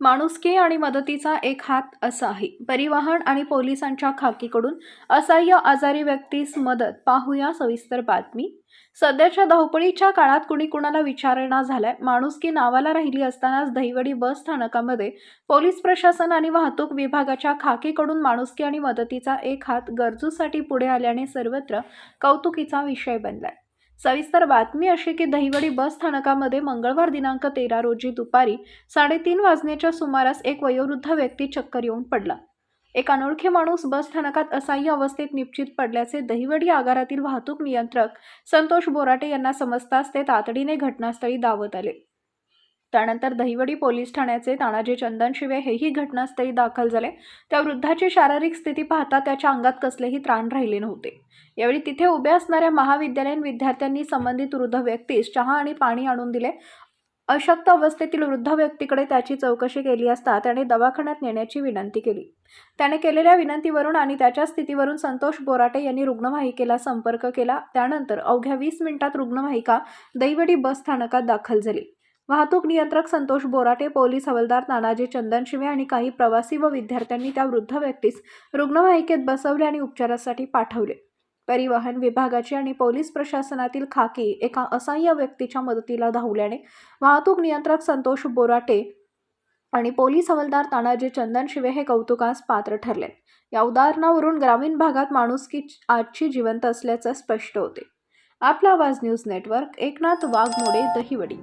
माणुसकी आणि मदतीचा एक हात असा आहे परिवहन आणि पोलिसांच्या खाकीकडून असह्य आजारी व्यक्तीस मदत. पाहूया सविस्तर बातमी. सध्याच्या धावपळीच्या काळात कुणी कुणाला विचारणा झालाय? माणुसकी नावाला राहिली असतानाच दहिवडी बस स्थानकामध्ये पोलीस प्रशासन आणि वाहतूक विभागाच्या खाकीकडून माणुसकी आणि मदतीचा एक हात गरजूसाठी पुढे आल्याने सर्वत्र कौतुकीचा विषय बनलाय. सविस्तर बातमी अशी की दहिवडी बस स्थानकामध्ये मंगळवार दिनांक तेरा रोजी दुपारी साडेतीन वाजण्याच्या सुमारास एक वयोवृद्ध व्यक्ती चक्कर येऊन पडला. एक अनोळखी माणूस बस स्थानकात असाह्य अवस्थेत निश्चित पडल्याचे दहिवडी आगारातील वाहतूक नियंत्रक संतोष बोराटे यांना समजताच ते तातडीने घटनास्थळी धावत आले. त्यानंतर दहिवडी पोलीस ठाण्याचे तानाजी चंदन शिवे हेही घटनास्थळी दाखल झाले. त्या वृद्धाची शारीरिक स्थिती पाहता त्याच्या अंगात कसलेही त्राण राहिले नव्हते. यावेळी तिथे उभ्या असणाऱ्या महाविद्यालयीन विद्यार्थ्यांनी संबंधित वृद्ध व्यक्तीस चहा आणि पाणी आणून दिले. अशक्त अवस्थेतील वृद्ध व्यक्तीकडे त्याची चौकशी केली असता त्याने दवाखान्यात नेण्याची विनंती केली. त्याने केलेल्या विनंतीवरून आणि त्याच्या स्थितीवरून संतोष बोराटे यांनी रुग्णवाहिकेला संपर्क केला. त्यानंतर अवघ्या वीस मिनिटात रुग्णवाहिका दैवडी बस स्थानकात दाखल झाली. वाहतूक नियंत्रक संतोष बोराटे पोलीस हवालदार तानाजी चंदनशिवे आणि काही प्रवासी व विद्यार्थ्यांनी त्या वृद्ध व्यक्तीस रुग्णवाहिकेत बसवले आणि उपचारासाठी पाठवले. परिवहन विभागाची आणि पोलीस प्रशासनातील खाकी एका असहाय्य व्यक्तीच्या मदतीला धावल्याने वाहतूक नियंत्रक संतोष बोराटे आणि पोलीस हवालदार तानाजी चंदनशिवे हे कौतुकास पात्र ठरले. या उदाहरणावरून ग्रामीण भागात माणुसकी आजची जिवंत असल्याचं स्पष्ट होते. आपला आवाज न्यूज नेटवर्क एकनाथ वाघमोडे दहिवडी.